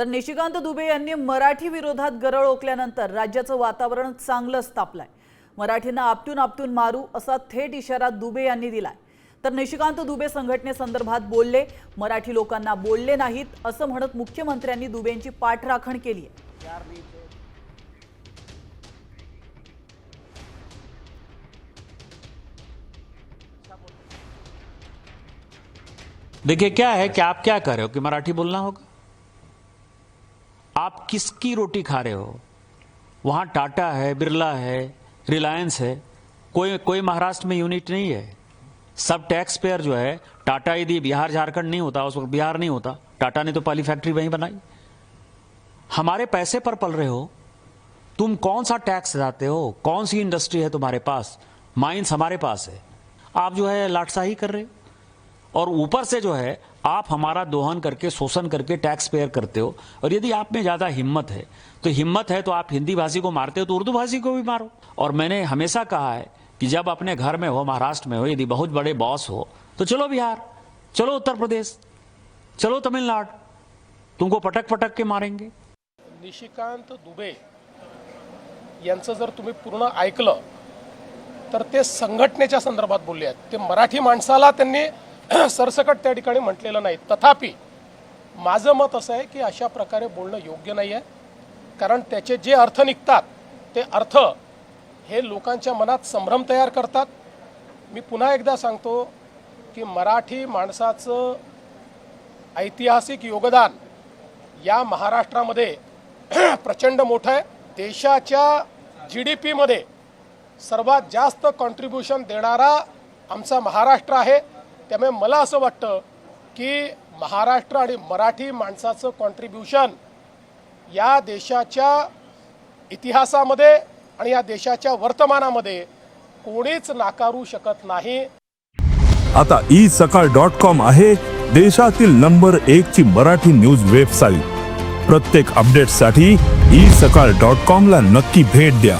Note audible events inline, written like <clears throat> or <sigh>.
तर निशिकांत दुबे यांनी मराठी विरोधात गरळ ओकल्यानंतर राज्याचं वातावरण चांगलंच तापलंय. मराठींना आपटून आपटून मारू असा थेट इशारा दुबे यांनी दिलाय. तर निशिकांत दुबे संघटनेसंदर्भात बोलले मराठी लोकांना बोलले नाहीत असं म्हणत मुख्यमंत्र्यांनी दुबेंची पाठराखण केली आहे देखिए क्या है कि आप क्या कर रहे हो? कि मराठी बोलना होगा? आप किसकी रोटी खा रहे हो? वहाँ टाटा है, बिरला है, रिलायंस है, कोई कोई महाराष्ट्र में यूनिट नहीं है। सब टैक्स पेयर जो है, टाटा यदि बिहार, झारखंड नहीं होता, उस वक्त बिहार नहीं होता, टाटा ने तो पहली फैक्ट्री वहीं बनाई। हमारे पैसे पर पल रहे हो, तुम कौन सा टैक्स देते हो? कौन सी इंडस्ट्री है तुम्हारे पास? माइंस हमारे पास है। आप जो है लाटसाही कर रहे हो। और ऊपर से जो है आप हमारा दोहन करके, शोषण करके टैक्स पेयर करते हो। और यदि आप में ज़्यादा हिम्मत है तो हिम्मत है तो आप हिंदी भाषी को मारते हो तो उर्दू भाषी को भी मारो। और मैंने हमेशा कहा है कि जब अपने घर में हो, महाराष्ट्र में हो, यदि बहुत बड़े बॉस हो तो चलो बिहार, चलो उत्तर प्रदेश, चलो तमिलनाडु, तुमको पटक पटक के मारेंगे। निशिकांत दुबे जर तुम्ही पूर्ण ऐकलं ते संघटनेच्या संदर्भात बोलले ते मराठी माणसाला त्यांनी <clears throat> सरसकट त्या ठिकाणी म्हटलेलं नाही. तथापि माझं मत असं आहे की अशा प्रकारे बोलणं योग्य नाही आहे कारण त्याचे जे अर्थ निघतात ते अर्थ हे लोकांच्या मनात संभ्रम तयार करतात. मी पुन्हा एकदा सांगतो की मराठी माणसाचं ऐतिहासिक योगदान या महाराष्ट्रामध्ये <clears throat> प्रचंड मोठं आहे. देशाच्या जी डी पीमध्ये सर्वात जास्त कॉन्ट्रीब्युशन देणारा आमचा महाराष्ट्र आहे. त्यामुळे मला असं वाटतं की महाराष्ट्र आणि मराठी माणसाचं कॉन्ट्रीब्युशन या देशाच्या इतिहासामध्ये आणि या देशाच्या वर्तमानामध्ये कोणीच नाकारू शकत नाही. आता ई सकाळ डॉट कॉम आहे देशातील नंबर एक ची मराठी न्यूज वेबसाईट. प्रत्येक अपडेटसाठी ई सकाळ डॉट कॉम ला नक्की भेट द्या.